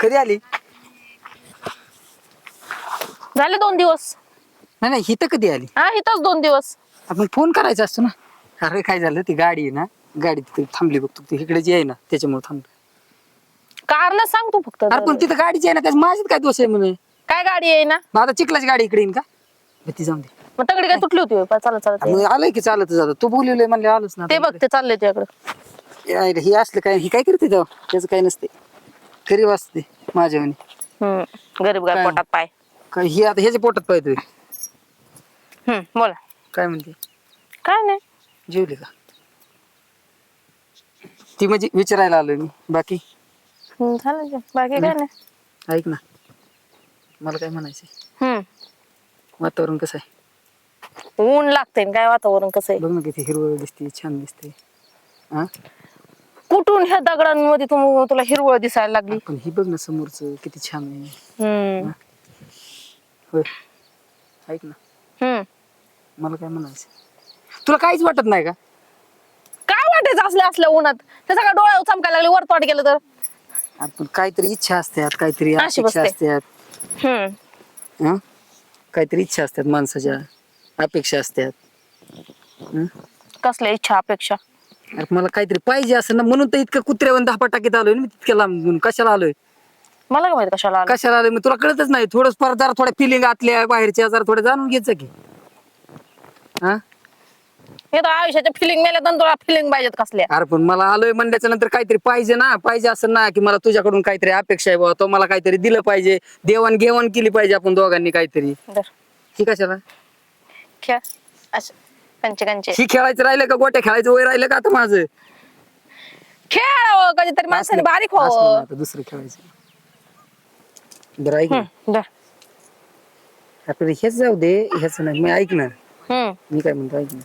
कधी आली? झाले दोन दिवस. नाही नाही हिथं कधी आली? हा इथंच दोन दिवस. आपण फोन करायचा असतो ना. अरे काय झालं? ती गाडी आहे ना. गाडी तिथे थांबली बघतो ती. इकडे जी आहे ना त्याच्यामुळे थांबली. कारण सांग तू फक्त अरे पण तिथं गाडीची आहे ना. माझ्यात काय दोष आहे म्हणे? काय गाडी आहे ना? मग आता चिखलाची गाडी इकडे येईन का? बरं, ती जाऊन दे. मग तगडी काय तुटली होती? चालत चालत मग आलंय की चालत जात तू बोलवलंय म्हणले आलोच ना ते बघ ते चालले तुझ्याकडे. यार, हे असलं काय ही काय करते तेव्हा त्याचं काय नसते. खरी वाचते माझ्या हम्म गरीब गाय? पोटात पाय? काय ही आता ह्याच्या पोटात पाहिजे हम्म बोला. काय म्हणते? काय नाही. जेवली का? ती म्हणजे विचारायला आलोय मी. बाकी? हम्म, झालं. बाकी काय नाही. ऐक ना. मला काय म्हणायचंय? हम्म. वातावरण कसं आहे? ऊन लागते काय वातावरण कसं आहे? बघ ना किती हिरवळ दिसते छान दिसते. हा? कुठून ह्या दगडांमध्ये तू तुला हिरवळ दिसायला लागली? पण ही बघ ना समोरचं किती छान आहे. हम्म. होय. ऐक ना. हम्म. मला काय म्हणायचं तुला काहीच वाटत नाही का? काय वाटायचं असल्या असल्या उन्हात? ते सगळं डोळ्यावर चमकायला लागले वर तोट गेलं तर. आपण काहीतरी इच्छा असतात काहीतरी अशी अपेक्षा बसते. असतात. हम्म. हं? काहीतरी इच्छा असतात माणसाच्या अपेक्षा असतात? कसल्या इच्छा अपेक्षा? अरे मला काहीतरी पाहिजे असं ना म्हणून तर इतकं कुत्र्यावर दहा टाकीत आलोय ना मी तितक्या लांबून कशाला आलोय? मला काय माहिती कशाला आलं कशाला आलोय? मी तुला कळतच नाही. थोडं फार जरा थोड्या फिलिंग आतल्या बाहेरच्या जरा थोड्या जाणून घ्यायचं की. हा? हे तर आयुष्याच्या फिलिंग मेल्या तर तुला फिलिंग पाहिजेत कसल्या. अरे पण मला आलोय म्हणल्याच्या नंतर काहीतरी पाहिजे ना पाहिजे असं ना की मला तुझ्याकडून काहीतरी अपेक्षा आहे बाबा तो मला काहीतरी दिलं पाहिजे. देवाण घेवाण केली पाहिजे आपण दोघांनी काहीतरी. तर ही कशाला? खेळ. असं. कंचे कंचे ही खेळायचं राहिलं का? गोट्या खेळायचं वय राहिलं का आता माझं? खेळ कधीतरी माणसाने बारीक असलं ना व्हावं आता दुसरं खेळायचं. बरं ऐक ना. हम्म, धर. आपल्याला हेच जाऊ दे ह्याच नाही. मी ऐक ना. हम्म, मी काय म्हणतो ऐक ना.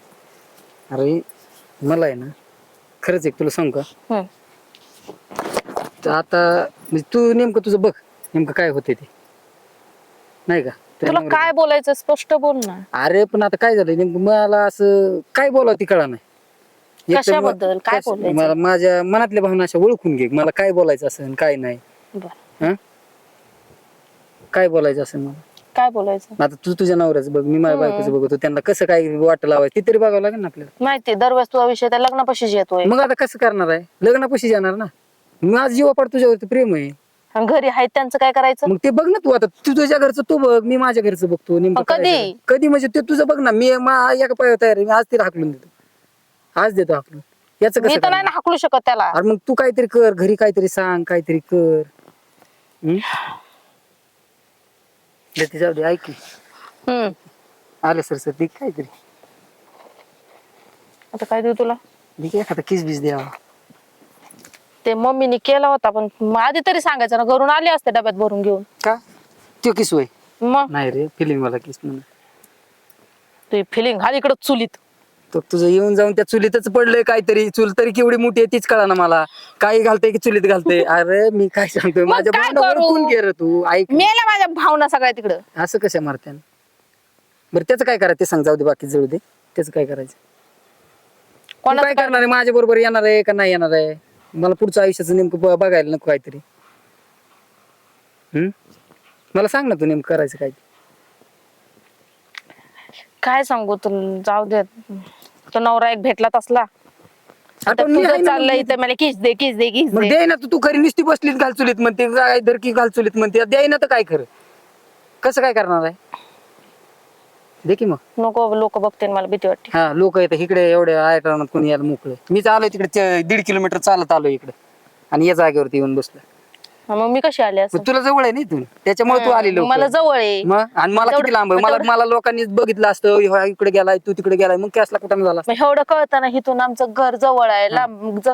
अरे मला आहे ना खरंच एक तुला सांगू का? हम्म. तर आता म्हणजे तू नेमकं तुझं बघ नेमकं काय होते ते. नाही का? तुला. काय बोलायचं स्पष्ट बोल ना. अरे पण आता काय झालं? नेमकं मला असं काय बोलावं ती कळा नाही. एक तर म- कशाबद्दल? काय कश- बोलायचं? मला माझ्या मनातल्या भावना अशा ओळखून घे. मला काय बोलायचं असेल काय नाही. बरं. हं? काय बोलायचं असेल मला? काय बोलायचं? आता तू तुझ्या नवऱ्याचं बघ मी माझ्या बायकोचं बघतो. त्यांना कसं काय वाट लावायचं ती तरी बघावं लागेल ना आपल्याला. माहिती दरवेळेस तुझा विषय त्या लग्नापाशीच येतोय. मग आता कसं करणार आहे? लग्नापाशी जाणार ना? माझं जीवा पाड तुझ्यावरती प्रेम आहे. आणि घरी आहेत त्यांचं काय करायचं मग ते बघ ना तू आता तू तुझ्या घरचं तू बघ मी माझ्या घरचं बघतो नेमकं मग काय कधी? कधी म्हणजे ते तुझं बघ ना मी मा- एका पायावर तयार आहे मी आज तिला हाकलून देतो आज देतो हाकलून याचं मी कसं तर नाही करणार? ना हाकलू शकत त्याला अरे मग तू काहीतरी कर घरी काहीतरी सांग काहीतरी कर हम्म? दे ती जाऊ दे ऐक की. हम्म. आलं सर सर ती काहीतरी आता काय देऊ तुला दे की एखादा किस बीस द्यावा ते मम्मीने केला होता पण मग आधी तरी सांगायचं ना घरून आले असते डब्यात भरून घेऊन. का? तो किस होय? मग? नाही रे फिलिंग मला किस म्हणून तुझी फिलिंग हा इकडं चुलीत. तो तुझं येऊन जाऊन त्या चुलीतच पडलंय काहीतरी. चूल तरी केवढी मोठी आहे तीच कळा ना मला. काही घालते की चुलीत घालते अरे मी काय सांगतोय? मग माझ्या काय भावनावर करू? कोण गे तू ऐक. मेल्या माझ्या भावना सगळ्या तिकडं. असं कशा मारत्यान? बरं त्याचं काय करायचं ते सांग जाऊ दे बाकी जळू दे. त्याचं काय करायचं? तू कोणाचं काय काय- करणार आहे? माझ्या बरोबर येणार आहे का नाही येणार आहे? मला पुढचं आयुष्याचं नेमकं ब- बघायला नको काहीतरी. हम्म? मला सांग ना तू नेमकं करायचं काय ते. काय सांगू तुला जाऊ दे. तो नवरा एक भेटला तसला. आता पण मी आहे तुझं ना चाललंय मग. इथं. मला किस दे किस दे किस मग दे. दे ना तू. तू खरी नुसती बसलीत घाल चुलीत म्हणते काय धरकी घाल चुलीत म्हणते. द्याय ना तर काय खरं. कसं काय करणार आहे? दे की मग. नको लोक बघते मला भीती वाटते. हा लोक येतात इकडे एवढ्या आयटनात कोणी यायला मोकळे. मी चालू तिकडे दीड किलोमीटर चालत आलो इकडे. आणि या जागेवरती येऊन बसलो हा, मग मी कशी आली असं? मग तुला जवळ आहे ना इथून? त्याच्यामुळे तू आली मला जवळ आहे. मग? आणि मला तेवढं- किती लांब आहे? मला तेवढं- मला लोकांनी बघितलं असतं ह्यो इकडे गेलाय तू तिकडे गेलाय. मग कॅसला कुठं झाला मग एवढं कळतं ना इथून आमचं घर जवळ आहे लांब ज-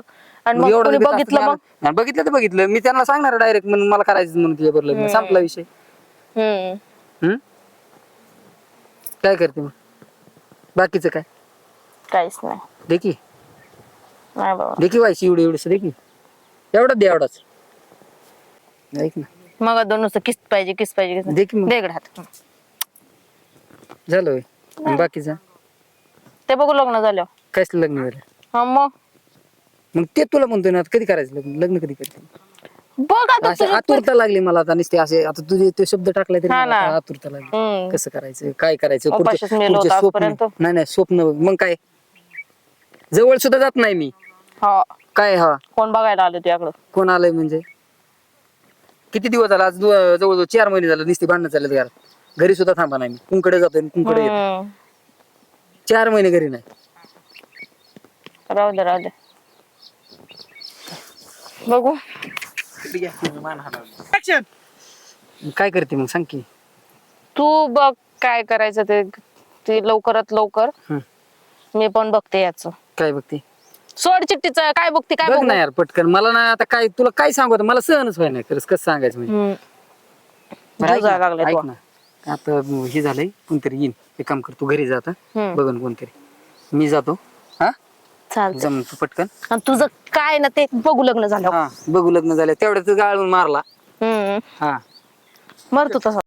आणि मग कोणी बघितलं बघितलं मग? आणि बघितलं तर बघितलं. मी त्यांना सांगणार डायरेक्ट म्हणून मला करायचं म्हणून तुझ्या बरोबर लग्न. संपला विषय. हम्म. हम्म? काय करते मग? बाकीचं काय? काहीच नाही. देखी नाही बाबा. देखी व्हायची एवढी एवढस देखी एवढाच दे एवढाच. ऐक ना. मग दोन नुसतं किस्त पाहिजे किस्त पाहिजे किस्त दे की मग. दे इकडे हात. झालं होय. आणि बाकीचं ते बघू लग्न झालं कायच लग्न झालं. हा मग? मग ते तुला म्हणतोय ना आता कधी करायचं लग्न? लग्न कधी करते? बघ आता तुझं- आतुरता लागली मला आता नुसते असे आता तुझे ते शब्द टाकलाय तरी हा मला ना. आता आतुरता लागली. हम्म. कसं करायचं काय करायचं? पुढचे- उपाशीच मेलो पुढचे होतो स्वप्न. आजपर्यंत. नाही नाही स्वप्न. मग काय? जवळ सुद्धा जात नाही मी. हा. काय हा? कोण बघायला आले तुझ्याकडं? कोण आलंय म्हणजे? किती दिवस झाला? आज दु- जवळजवळ चार महिने झाले नुसती भांडणं चालत घरात. घरी सुद्धा थांबा नाही मी. कुंकडे जातोय कुंकडे हम्म. चार महिने घरी नाही. राहू दे राहू दे. बघू. काय करते मग? सांग की. तू बघ काय करायचं ते. ते लवकरात लवकर. हं. मी पण बघते याच. काय बघते? सोड चिठ्ठीच. काय बघते काय बघ बघू ना यार पटकन. मला ना आता काय तुला काय सांगू आता? मला सहनच व्हाय नाही. खरंच कसं सांगायचं म्हणजे. बरं, ऐक ना, ऐक आता हे झालंय कोणतरी येईन. एक काम कर तू घरी जा आता. हम्म. बघन कोणतरी. मी जातो. हा? चालतंय. जम तू पटकन. आणि तुझं काय ना ते बघू लग्न झालं हा बघू लग्न झालं तेवढ्याच गाळून मारला. हम्म. हा. मर तू तसा.